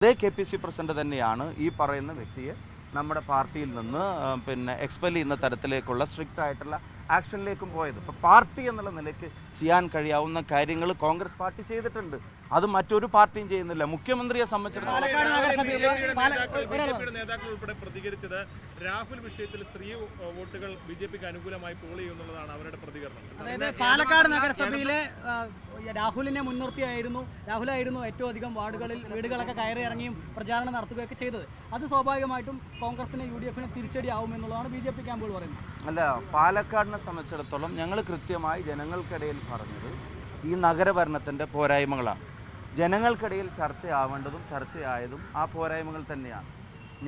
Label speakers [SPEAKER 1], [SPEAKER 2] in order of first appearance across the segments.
[SPEAKER 1] അതേ K P C president തന്നെയാണ് ഈ പറയുന്ന വ്യക്തിയെ നമ്മുടെ പാർട്ടിയിൽ നിന്ന് പിന്നെ എക്സ്പെൽ ചെയ്യുന്ന തരത്തിലേക്കുള്ള സ്ട്രിക്റ്റ് ആയിട്ടുള്ള ആക്ഷനിലേക്കും പോയത്. ഇപ്പോൾ പാർട്ടി എന്നുള്ള നിലയ്ക്ക് ചെയ്യാൻ കഴിയാവുന്ന കാര്യങ്ങൾ കോൺഗ്രസ് പാർട്ടി ചെയ്തിട്ടുണ്ട്. അത് മറ്റൊരു പാർട്ടിയും ചെയ്യുന്നില്ല. മുഖ്യമന്ത്രിയെ സംബന്ധിച്ചിടത്തോളം
[SPEAKER 2] പാലക്കാട് നഗരസഭയിലെ പാല-
[SPEAKER 3] നേതാക്കൾ ഉൾപ്പെടെ പ്രതികരിച്ചത് രാഹുൽ വിഷയത്തിൽ സ്ത്രീ വോട്ടുകൾ ബി ജെ പിക്ക് അനുകൂലമായി പോൾ ചെയ്യുന്നുള്ളതാണ് അവരുടെ പ്രതികരണം.
[SPEAKER 2] അതായത് പാലക്കാട് നഗരസഭയിലെ രാഹുലിനെ മുൻനിർത്തിയായിരുന്നു. രാഹുലായിരുന്നു ഏറ്റവും അധികം വാർഡുകളിൽ വീടുകളൊക്കെ കയറി ഇറങ്ങിയും പ്രചാരണം നടത്തുകയൊക്കെ ചെയ്തത്. അത് സ്വാഭാവികമായിട്ടും കോൺഗ്രസിന് യു ഡി എഫിന് തിരിച്ചടി ആവും എന്നുള്ളതാണ് ബി ജെ പി ക്യാമ്പുകൾ പറയുന്നത്.
[SPEAKER 1] അല്ല പാലക്കാടിനെ സംബന്ധിച്ചിടത്തോളം ഞങ്ങൾ കൃത്യമായി ജനങ്ങൾക്കിടയിൽ പറഞ്ഞത് ഈ നഗരഭരണത്തിന്റെ പോരായ്മകളാണ്. ജനങ്ങൾക്കിടയിൽ ചർച്ചയാവേണ്ടതും ചർച്ചയായതും ആ പോരായ്മകൾ തന്നെയാണ്.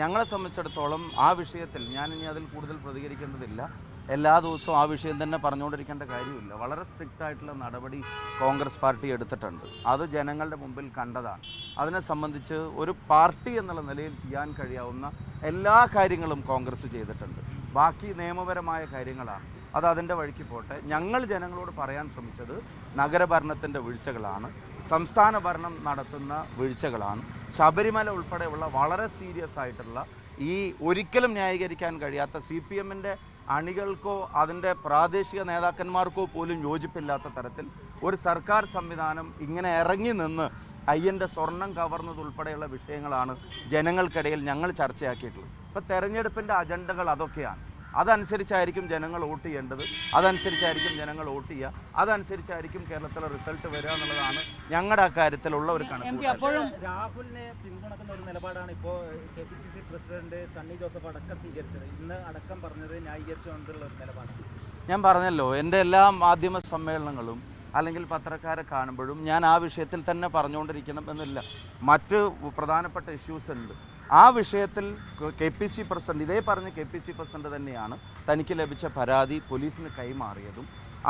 [SPEAKER 1] ഞങ്ങളെ സംബന്ധിച്ചിടത്തോളം ആ വിഷയത്തിൽ ഞാൻ ഇനി അതിൽ കൂടുതൽ പ്രതികരിക്കേണ്ടതില്ല. എല്ലാ ദിവസവും ആ വിഷയം തന്നെ പറഞ്ഞുകൊണ്ടിരിക്കേണ്ട കാര്യമില്ല. വളരെ സ്ട്രിക്റ്റ് ആയിട്ടുള്ള നടപടി കോൺഗ്രസ് പാർട്ടി എടുത്തിട്ടുണ്ട്. അത് ജനങ്ങളുടെ മുമ്പിൽ കണ്ടതാണ്. അതിനെ സംബന്ധിച്ച് ഒരു പാർട്ടി എന്നുള്ള നിലയിൽ ചെയ്യാൻ കഴിയാവുന്ന എല്ലാ കാര്യങ്ങളും കോൺഗ്രസ് ചെയ്തിട്ടുണ്ട്. ബാക്കി നിയമപരമായ കാര്യങ്ങളാണ്. അത് അതിന്റെ വഴിക്ക് പോട്ടെ. ഞങ്ങൾ ജനങ്ങളോട് പറയാൻ ശ്രമിച്ചത് നഗരഭരണത്തിന്റെ വീഴ്ചകളാണ്. സംസ്ഥാന ഭരണം നടത്തുന്ന വീഴ്ചകളാണ്. ശബരിമല ഉൾപ്പെടെയുള്ള വളരെ സീരിയസ് ആയിട്ടുള്ള ഈ ഒരിക്കലും ന്യായീകരിക്കാൻ കഴിയാത്ത സി പി എമ്മിന്റെ അണികൾക്കോ അതിന്റെ പ്രാദേശിക നേതാക്കന്മാർക്കോ പോലും യോജിപ്പില്ലാത്ത തരത്തിൽ ഒരു സർക്കാർ സംവിധാനം ഇങ്ങനെ ഇറങ്ങി നിന്ന് അയ്യന്റെ സ്വർണം കവർന്നതുൾപ്പെടെയുള്ള വിഷയങ്ങളാണ് ജനങ്ങൾക്കിടയിൽ ഞങ്ങൾ ചർച്ചയാക്കിയിട്ടുള്ളത്. ഇപ്പോൾ തെരഞ്ഞെടുപ്പിന്റെ അജണ്ടകൾ അതൊക്കെയാണ്. അതനുസരിച്ചായിരിക്കും ജനങ്ങൾ വോട്ട് ചെയ്യേണ്ടത് അതനുസരിച്ചായിരിക്കും ജനങ്ങൾ വോട്ട് ചെയ്യുക അതനുസരിച്ചായിരിക്കും കേരളത്തിലെ റിസൾട്ട് വരിക എന്നുള്ളതാണ് ഞങ്ങളുടെ അക്കാര്യത്തിലുള്ള ഒരു കണക്ക്.
[SPEAKER 2] അപ്പോഴും
[SPEAKER 4] രാഹുലിനെ പിന്തുണക്കുന്ന ഒരു നിലപാടാണ് ഇപ്പോൾ K P C C president Sunny Joseph അടക്കം സ്വീകരിച്ചത്. ഇന്ന് അടക്കം പറഞ്ഞത് ന്യായീകരിച്ചുകൊണ്ടുള്ള ഒരു നിലപാടാണ്.
[SPEAKER 1] ഞാൻ പറഞ്ഞല്ലോ എന്റെ എല്ലാ മാധ്യമ സമ്മേളനങ്ങളും അല്ലെങ്കിൽ പത്രക്കാരെ കാണുമ്പോഴും ഞാൻ ആ വിഷയത്തിൽ തന്നെ പറഞ്ഞുകൊണ്ടിരിക്കണം എന്നില്ല. മറ്റ് പ്രധാനപ്പെട്ട ഇഷ്യൂസ് ഉണ്ട്. ആ വിഷയത്തിൽ കെ പി സി പ്രസിഡന്റ് ഇതേ പറഞ്ഞ കെ പി സി പ്രസിഡന്റ് തന്നെയാണ് തനിക്ക് ലഭിച്ച പരാതി പോലീസിന് കൈമാറിയതും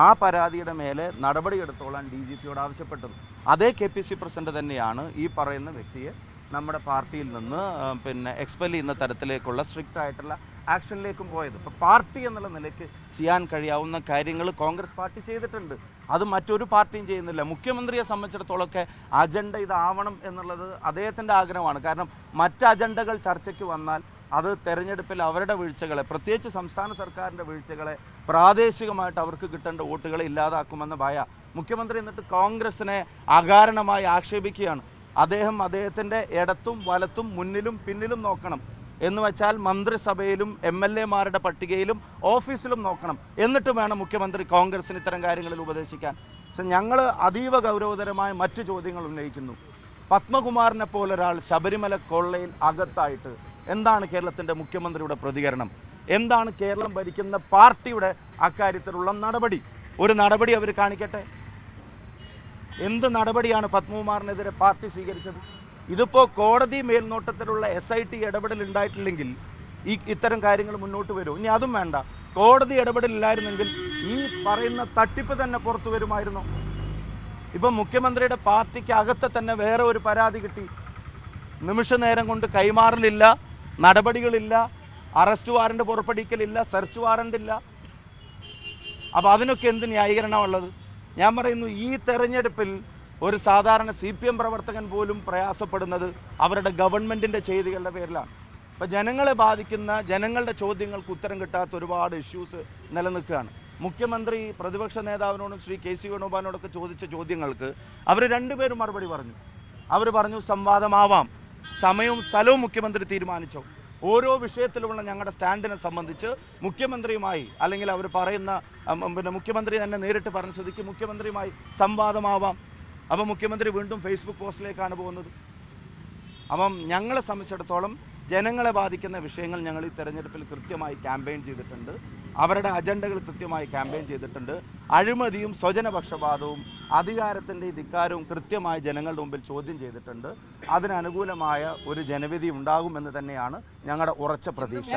[SPEAKER 1] ആ പരാതിയുടെ മേലെ നടപടിയെടുത്തോളാൻ ഡി ജി പിയോട് ആവശ്യപ്പെട്ടത്. അതേ കെ പി സി പ്രസിഡന്റ് തന്നെയാണ് ഈ പറയുന്ന വ്യക്തിയെ നമ്മുടെ പാർട്ടിയിൽ നിന്ന് പിന്നെ എക്സ്പെൽ ചെയ്യുന്ന തരത്തിലേക്കുള്ള സ്ട്രിക്റ്റ് ആയിട്ടുള്ള ആക്ഷനിലേക്കും പോയത്. ഇപ്പോൾ പാർട്ടി എന്നുള്ള നിലയ്ക്ക് ചെയ്യാൻ കഴിയാവുന്ന കാര്യങ്ങൾ കോൺഗ്രസ് പാർട്ടി ചെയ്തിട്ടുണ്ട്. അത് മറ്റൊരു പാർട്ടിയും ചെയ്യുന്നില്ല. മുഖ്യമന്ത്രിയെ സംബന്ധിച്ചിടത്തോളമൊക്കെ അജണ്ട ഇതാവണം എന്നുള്ളത് അദ്ദേഹത്തിന്റെ ആഗ്രഹമാണ്. കാരണം മറ്റ് അജണ്ടകൾ ചർച്ചയ്ക്ക് വന്നാൽ അത് തെരഞ്ഞെടുപ്പിൽ അവരുടെ വീഴ്ചകളെ പ്രത്യേകിച്ച് സംസ്ഥാന സർക്കാരിന്റെ വീഴ്ചകളെ പ്രാദേശികമായിട്ട് അവർക്ക് കിട്ടേണ്ട വോട്ടുകളെ ഇല്ലാതാക്കുമെന്ന ഭയ മുഖ്യമന്ത്രി എന്നിട്ട് കോൺഗ്രസിനെ അകാരണമായി ആക്ഷേപിക്കുകയാണ്. അദ്ദേഹം അദ്ദേഹത്തിന്റെ ഇടത്തും വലത്തും മുന്നിലും പിന്നിലും നോക്കണം. എന്ന് വെച്ചാൽ മന്ത്രിസഭയിലും എം എൽ എമാരുടെ പട്ടികയിലും ഓഫീസിലും നോക്കണം. എന്നിട്ട് വേണം മുഖ്യമന്ത്രി കോൺഗ്രസിന് ഇത്തരം കാര്യങ്ങളിൽ ഉപദേശിക്കാൻ. പക്ഷെ ഞങ്ങൾ അതീവ ഗൗരവതരമായ മറ്റു ചോദ്യങ്ങൾ ഉന്നയിക്കുന്നു. പത്മകുമാറിനെ പോലൊരാൾ ശബരിമല കൊള്ളയിൽ അകത്തായിട്ട് എന്താണ് കേരളത്തിന്റെ മുഖ്യമന്ത്രിയുടെ പ്രതികരണം? എന്താണ് കേരളം ഭരിക്കുന്ന പാർട്ടിയുടെ അക്കാര്യത്തിലുള്ള നടപടി? ഒരു നടപടി അവർ കാണിക്കട്ടെ? എന്ത് നടപടിയാണ് പത്മകുമാറിനെതിരെ പാർട്ടി സ്വീകരിച്ചത്? ഇതിപ്പോൾ കോടതി മേൽനോട്ടത്തിലുള്ള എസ് ഐ ടി ഇടപെടൽ ഉണ്ടായിട്ടില്ലെങ്കിൽ ഈ ഇത്തരം കാര്യങ്ങൾ മുന്നോട്ട് വരും. ഇനി അതും വേണ്ട. കോടതി ഇടപെടലില്ലായിരുന്നെങ്കിൽ ഈ പറയുന്ന തട്ടിപ്പ് തന്നെ പുറത്തു വരുമായിരുന്നു. ഇപ്പം മുഖ്യമന്ത്രിയുടെ പാർട്ടിക്ക് അകത്തെ തന്നെ വേറെ ഒരു പരാതി കിട്ടി. നിമിഷ നേരം കൊണ്ട് കൈമാറലില്ല നടപടികളില്ല അറസ്റ്റ് വാറണ്ട് പുറപ്പെടുവിക്കലില്ല സെർച്ച് വാറണ്ട് ഇല്ല. അപ്പോൾ അതിനൊക്കെ എന്ത് ന്യായീകരണമുള്ളത് ഞാൻ പറയുന്നു ഈ തെരഞ്ഞെടുപ്പിൽ ഒരു സാധാരണ സി പി എം പ്രവർത്തകൻ പോലും പ്രയാസപ്പെടുന്നത് അവരുടെ ഗവൺമെന്റിന്റെ ചെയ്തികളുടെ പേരിലാണ്. അപ്പോൾ ജനങ്ങളെ ബാധിക്കുന്ന ജനങ്ങളുടെ ചോദ്യങ്ങൾക്ക് ഉത്തരം കിട്ടാത്ത ഒരുപാട് ഇഷ്യൂസ് നിലനിൽക്കുകയാണ്. മുഖ്യമന്ത്രി പ്രതിപക്ഷ നേതാവിനോടും ശ്രീ കെ സി വേണുഗോപാലിനോടൊക്കെ ചോദിച്ച ചോദ്യങ്ങൾക്ക് അവർ രണ്ടുപേരും മറുപടി പറഞ്ഞു. അവർ പറഞ്ഞു സംവാദമാവാം. സമയവും സ്ഥലവും മുഖ്യമന്ത്രി തീരുമാനിച്ചോ. ഓരോ വിഷയത്തിലുമുള്ള ഞങ്ങളുടെ സ്റ്റാൻഡിനെ സംബന്ധിച്ച് മുഖ്യമന്ത്രിയുമായി അല്ലെങ്കിൽ അവർ പറയുന്ന പിന്നെ മുഖ്യമന്ത്രി തന്നെ നേരിട്ട് പറഞ്ഞ സ്ഥിതിക്ക് മുഖ്യമന്ത്രിയുമായി സംവാദമാവാം. അപ്പം മുഖ്യമന്ത്രി വീണ്ടും ഫേസ്ബുക്ക് പോസ്റ്റിലേക്കാണ് പോകുന്നത്. അപ്പം ഞങ്ങളെ സംബന്ധിച്ചിടത്തോളം ജനങ്ങളെ ബാധിക്കുന്ന വിഷയങ്ങൾ ഞങ്ങൾ ഈ തെരഞ്ഞെടുപ്പിൽ കൃത്യമായി ക്യാമ്പയിൻ ചെയ്തിട്ടുണ്ട്. അവരുടെ അജണ്ടകൾ കൃത്യമായി ക്യാമ്പയിൻ ചെയ്തിട്ടുണ്ട്. അഴിമതിയും സ്വജനപക്ഷപാതവും അധികാരത്തിന്റെ ധിക്കാരവും കൃത്യമായി ജനങ്ങളുടെ മുമ്പിൽ ചോദ്യം ചെയ്തിട്ടുണ്ട്. അതിനനുകൂലമായ ഒരു ജനവിധി ഉണ്ടാകുമെന്ന് തന്നെയാണ് ഞങ്ങളുടെ ഉറച്ച പ്രതീക്ഷ.